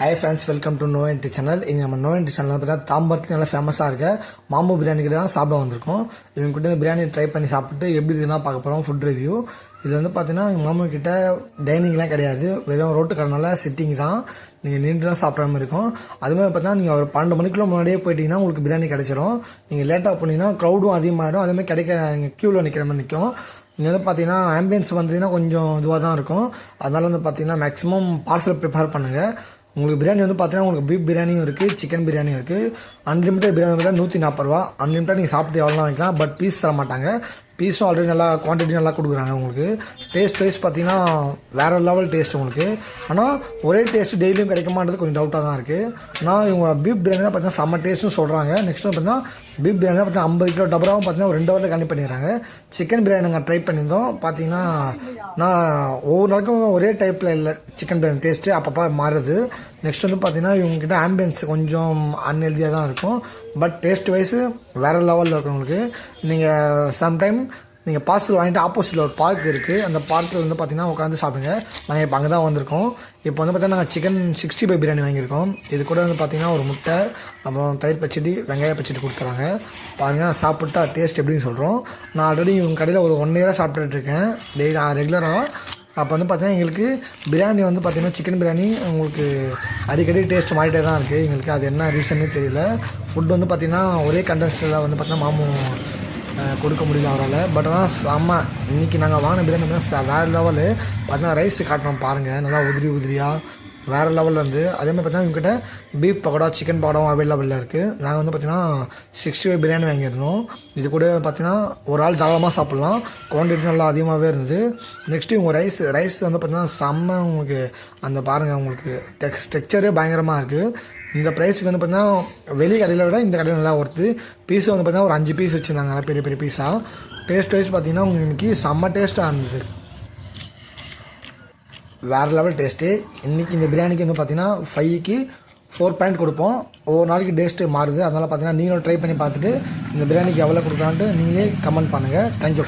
Hi friends welcome to no entry channel இங்கே நம்ம no entry channel பார்த்தா தாம்பரத்தில் நல்லா ஃபேமஸாக இருக்க மாம்பு பிரியாணி கிட்ட தான் சாப்பிட வந்திருக்கோம். இவங்க கிட்ட இந்த பிரியாணி ட்ரை பண்ணி சாப்பிட்டு எப்படி இருக்குன்னு பார்க்க போகிறோம் ஃபுட் ரிவ்யூ இது வந்து பார்த்தீங்கன்னா எங்கள் கிட்ட டைனிங்லாம் கிடையாது. வெறும் ரோட்டு கடனால சிட்டிங் தான். நீங்கள் நின்று தான் சாப்பிட்ற மாதிரி இருக்கும் அதுமாதிரி பார்த்தீங்கன்னா நீங்கள் ஒரு பன்னெண்டு மணிக்குள்ள முன்னாடியே போயிட்டீங்கன்னா உங்களுக்கு பிரியாணி கிடைச்சிரும். நீங்கள் லேட்டாக போனீங்கன்னா க்ரௌடும் அதிகமாகிடும் அதேமாதிரி கிடைக்க நீங்கள் க்யூவில் நிற்கிற மாதிரி நிற்கும் இங்கே வந்து பார்த்தீங்கன்னா ஆம்பியன்ஸ் வந்தீங்கன்னா கொஞ்சம் இதுவாக தான் இருக்கும். அதனால் வந்து பார்த்தீங்கன்னா மேக்ஸிமம் பார்சல் ப்ரிப்பேர் பண்ணுங்கள் உங்களுக்கு பிரியாணி வந்து பார்த்தீங்கன்னா உங்களுக்கு பீஃப் பிரியாணியும் இருக்குது சிக்கன் பிரியாணியும் இருக்குது அன்லிமிட்டட் பிரியாணி வந்து நூற்றி நாற்பது ரூபா. அன்லிமிட்டட் நீங்கள் சாப்பிட்டு எவ்வளோ வாங்கிக்கலாம். பட் பீஸ் தர மாட்டாங்க. பீஸும் ஆல்ரெடி நல்லா குவான்டிட்டி நல்லா கொடுக்குறாங்க உங்களுக்கு. டேஸ்ட் வைஸ் பார்த்தீங்கன்னா வேற லெவல் டேஸ்ட் உங்களுக்கு. ஆனால் ஒரே டேஸ்ட் டெய்லியும் கிடைக்க மாட்டது கொஞ்சம் டவுட்டாக தான் இருக்குது ஆனால் இவங்க பீஃப் பிரியாணி தான் பார்த்தீங்கன்னா செம்ம டேஸ்ட்னு சொல்கிறாங்க நெக்ஸ்ட் பார்த்தீங்கன்னா பீஃப் பிரியாணி பார்த்தீங்கன்னா ஐம்பது கிலோ டபராவும் பார்த்தீங்கன்னா ஒரு ரெண்டு ஹவரில் கம்மி பண்ணிடுறாங்க. சிக்கன் பிரியாணி நாங்கள் ட்ரை பண்ணியிருந்தோம். பார்த்தீங்கன்னா நான் ஒவ்வொரு நாளைக்கும் ஒரே டைப்பில் இல்லை. சிக்கன் பிரியாணி டேஸ்ட்டு அப்பப்போ மாறுது. நெக்ஸ்ட் வந்து பார்த்தீங்கன்னா இவங்ககிட்ட ஆம்பியன்ஸ் கொஞ்சம் அன்ஹெல்தியாக தான் இருக்கும். பட் டேஸ்ட் வைஸ் வேறு லெவலில் இருக்கும் உங்களுக்கு. நீங்கள் சம்டைம் நீங்கள் பார்சல் வாங்கிட்டு ஆப்போசிட்டில் ஒரு பார்க் இருக்குது அந்த பார்க்கில் வந்து பார்த்தீங்கன்னா உட்காந்து சாப்பிடுங்க. நாங்கள் இப்போ அங்கே தான் வந்திருக்கோம். இப்போ வந்து பார்த்தீங்கன்னா நாங்கள் சிக்கன் சிக்ஸ்டி ஃபைவ் பிரியாணி வாங்கியிருக்கோம். இது கூட வந்து பார்த்தீங்கன்னா ஒரு முட்டை அப்புறம் தயிர் பச்சடி வெங்காய பச்சடி கொடுக்குறாங்க. பாருங்கள் நான் சாப்பிட்டா டேஸ்ட் எப்படின்னு சொல்கிறோம் நான் ஆல்ரெடி இவங்க கடையில் ஒரு ஒன் இயராக சாப்பிட்டுட்ருக்கேன் டெய்லி ரெகுலராக அப்போ வந்து பார்த்தீங்கன்னா எங்களுக்கு பிரியாணி வந்து பார்த்தீங்கன்னா சிக்கன் பிரியாணி உங்களுக்கு அடிக்கடி டேஸ்ட் மாறிட்டே தான் இருக்குது எங்களுக்கு அது என்ன ரீசன்னே தெரியல. ஃபுட் வந்து பார்த்தீங்கன்னா ஒரே கண்டஸ்டில் வந்து பார்த்தீங்கன்னா மாமு கொடுக்க முடியல அவரால். பட் ஆனால் செம்ம இன்றைக்கி நாங்கள் வாங்கின பிரியாணி வேறு லெவலு பார்த்தீங்கன்னா ரைஸ் காட்டுறோம் பாருங்கள் நல்லா உதிரி உதிரியாக வேறு லெவலில் இருந்து அதே மாதிரி பார்த்தீங்கன்னா இவங்ககிட்ட பீஃப் பக்கோடா சிக்கன் பக்கோடாவும் அவைலபிளில் இருக்குது நாங்கள் வந்து பார்த்தீங்கன்னா சிக்ஸ்டி ஃபைவ் பிரியாணி வாங்கியிருந்தோம். இது கூட பார்த்தீங்கன்னா ஒரு ஆள் தாராளமாக சாப்பிட்லாம். குவான்டிட்டி நல்லா அதிகமாகவே இருந்தது. நெக்ஸ்ட்டு இவங்க ரைஸ் ரைஸ் வந்து பார்த்தீங்கன்னா செம்ம உங்களுக்கு அந்த பாருங்கள் உங்களுக்கு டெக்ஸ் டெக்ஸ்சரே பயங்கரமாக இருக்குது இந்த ப்ரைஸுக்கு வந்து பார்த்தீங்கன்னா வெளி கடையில் விட இந்த கடையில் நல்லா ஒருத்து பீஸ் வந்து பார்த்தீங்கன்னா ஒரு அஞ்சு பீஸ் வச்சுருந்தாங்க நல்லா பெரிய பெரிய பீஸாக டேஸ்ட் வைஸ் பார்த்தீங்கன்னா உங்களுக்கு இன்னைக்கு செம்ம டேஸ்ட்டாக இருந்தது. வேறு லெவல் டேஸ்ட்டு இன்றைக்கி இந்த பிரியாணிக்கு வந்து பார்த்தீங்கன்னா ஃபைவ்க்கு ஃபோர் பாயிண்ட் கொடுப்போம். ஒவ்வொரு நாளைக்கு டேஸ்ட்டு மாறுது. அதனால் பார்த்தீங்கன்னா நீங்களும் ட்ரை பண்ணி பார்த்துட்டு இந்த பிரியாணிக்கு எவ்வளோ கொடுக்கலான்ட்டு நீங்களே கமெண்ட் பண்ணுங்கள் தேங்க்யூ